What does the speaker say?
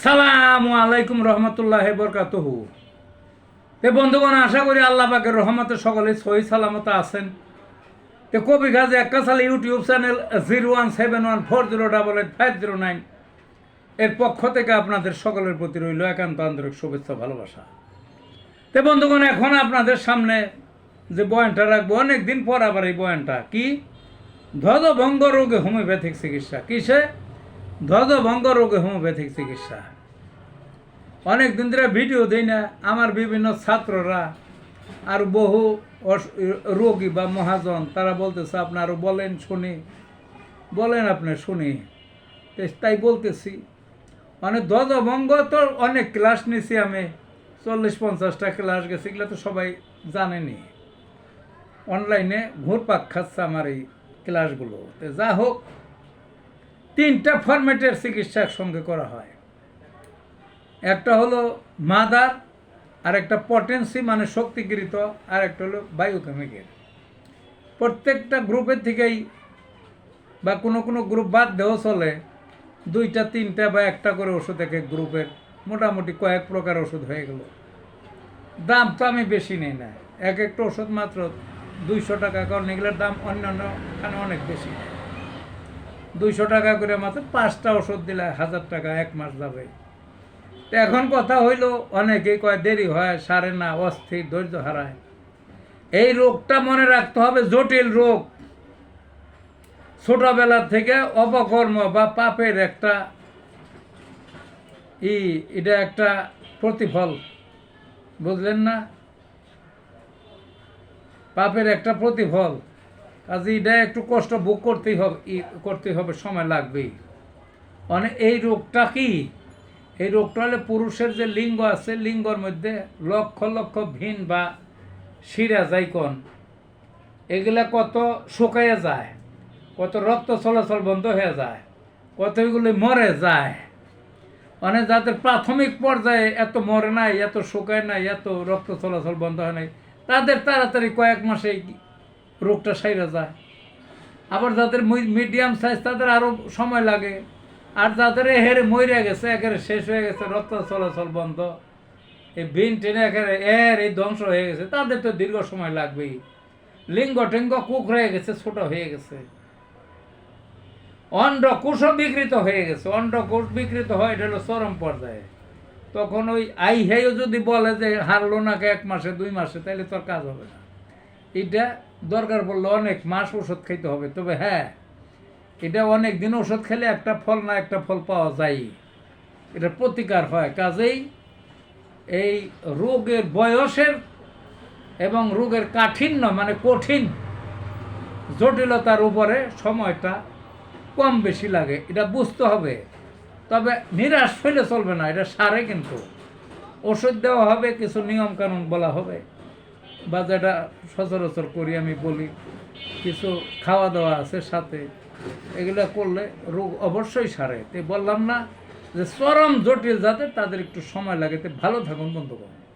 আসসালামু আলাইকুম রহমতুল্লাহ বরকাতহু। তে বন্ধুগণ, আশা করি আল্লাহ পাকের রহমতে সকলে সহি সালামত আছেন। তে কবি Gazi একাশাল YouTube channel zero one seven one four zero double eight five zero nine এর পক্ষ থেকে আপনাদের সকলের প্রতি রইল একান্ত আন্তরিক শুভেচ্ছা, ভালোবাসা। তে বন্ধুগণ, এখন আপনাদের সামনে যে বয়ানটা রাখব অনেক দিন পর আবার এই বয়ানটা। কি? ধ্বজভঙ্গ রোগে হোমিওপ্যাথিক চিকিৎসা। কিসে? ধ্বজভঙ্গ রোগে হোমিওপ্যাথিক চিকিৎসা। অনেক দিন ধরে ভিডিও দেই না, আমার বিভিন্ন ছাত্ররা আর বহু রোগী বা মহাজন, তারা বলতেছে, আপনারও বলেন শুনি। বলেন আপনি, শুনি। তাই বলতেছি। মানে ধ্বজভঙ্গ তো অনেক ক্লাস নিছি আমি, চল্লিশ পঞ্চাশটা ক্লাস গেছি, এগুলো তো সবাই জানেনি। অনলাইনে ঘুরপাক খাচ্ছে আমার এই ক্লাসগুলো। তো যা হোক তিনটা ফরম্যাটের চিকিৎসা একসঙ্গে করা হয়। একটা হলো মাদার আর একটা পটেন্সি মানে শক্তিকৃত আর একটা হলো বায়োকেমিক্যাল। প্রত্যেকটা গ্রুপের থেকেই বা কোনো কোনো গ্রুপ বাদ দেওয়া চলে, দুইটা, তিনটা বা একটা করে ওষুধ এক এক গ্রুপের মোটামুটি কয়েক প্রকার ওষুধ হয়ে গেল। দাম তো আমি বেশি নেই না, এক একটা ওষুধ মাত্র দুইশো টাকা, কারণ এগুলোর দাম অন্যান্য অনেক বেশি। দুইশো টাকা করে মাত্র পাঁচটা ওষুধ দিলে হাজার টাকা এক মাস যাবে। এখন কথা হইল, অনেকেই কয় দেরি হয়, সারে না, অস্থির, ধৈর্য হারায়। এই রোগটা মনে রাখতে হবে, জটিল রোগ। ছোটবেলা থেকে অপকর্ম বা পাপের একটা ই, এটা একটা প্রতিফল, বুঝলেন না? পাপের একটা প্রতিফল। কাজে এটা একটু কষ্ট ভোগ করতেই হবে করতেই হবে, সময় লাগবেই। মানে এই রোগটা কি? এই রোগটা হলে পুরুষের যে লিঙ্গ আছে, লিঙ্গর মধ্যে লক্ষ লক্ষ ভিন বা শিরা যাইকন এগুলা কত শুকাইয়া যায়, কত রক্ত চলাচল বন্ধ হয়ে যায়, কত এগুলি মরে যায়। মানে যাদের প্রাথমিক পর্যায়ে এত মরে নাই, এত শুকায় নাই, এত রক্ত চলাচল বন্ধ হয় নাই, তাদের তাড়াতাড়ি কয়েক মাসে রোগটা সাইরা যায়। আবার যাদের মিডিয়াম সাইজ তাদের আরও সময় লাগে। আর যাদের হেরে মরে গেছে, একেবারে শেষ হয়ে গেছে, রক্ত চলাচল বন্ধ, এই ভিন টেনে একেবারে এর এই ধ্বংস হয়ে গেছে, তাদের তো দীর্ঘ সময় লাগবেই। লিঙ্গ টিঙ্গ কুক হয়ে গেছে, ছোট হয়ে গেছে। অন্ডকোষ বিকৃত হয়ে গেছে। অন্ডকোষ বিকৃত হয়, এটা হলো চরম পর্যায়ে। তখন ওই আই হেও যদি বলে যে হারলো নাকি এক মাসে, দুই মাসে তাহলে তোর কাজ হবে না। এটা দরকার পড়লে অনেক মাস ওষুধ খেতে হবে। তবে হ্যাঁ এটা অনেক দিন ওষুধ খেলে একটা ফল না একটা ফল পাওয়া যায়। এটা প্রতিকার হয়। কাজেই এই রোগের বয়সের এবং রোগের কাঠিন্য মানে কঠিন জটিলতার উপরে সময়টা কম বেশি লাগে। এটা বুঝতে হবে। তবে নিরাশ হইলে চলবে না। এটা সারে কিন্তু। ওষুধ দেওয়া হবে, কিছু নিয়মকানুন বলা হবে। বা যেটা সচরাচর করি, আমি বলি। কিছু খাওয়া দাওয়া আছে সাথে। এগুলো করলে রোগ অবশ্যই সারে। তে বললাম না যে চরম জটিল যাতে তাদের একটু সময় লাগে। তে ভালো থাকুন, বন্ধুগণ।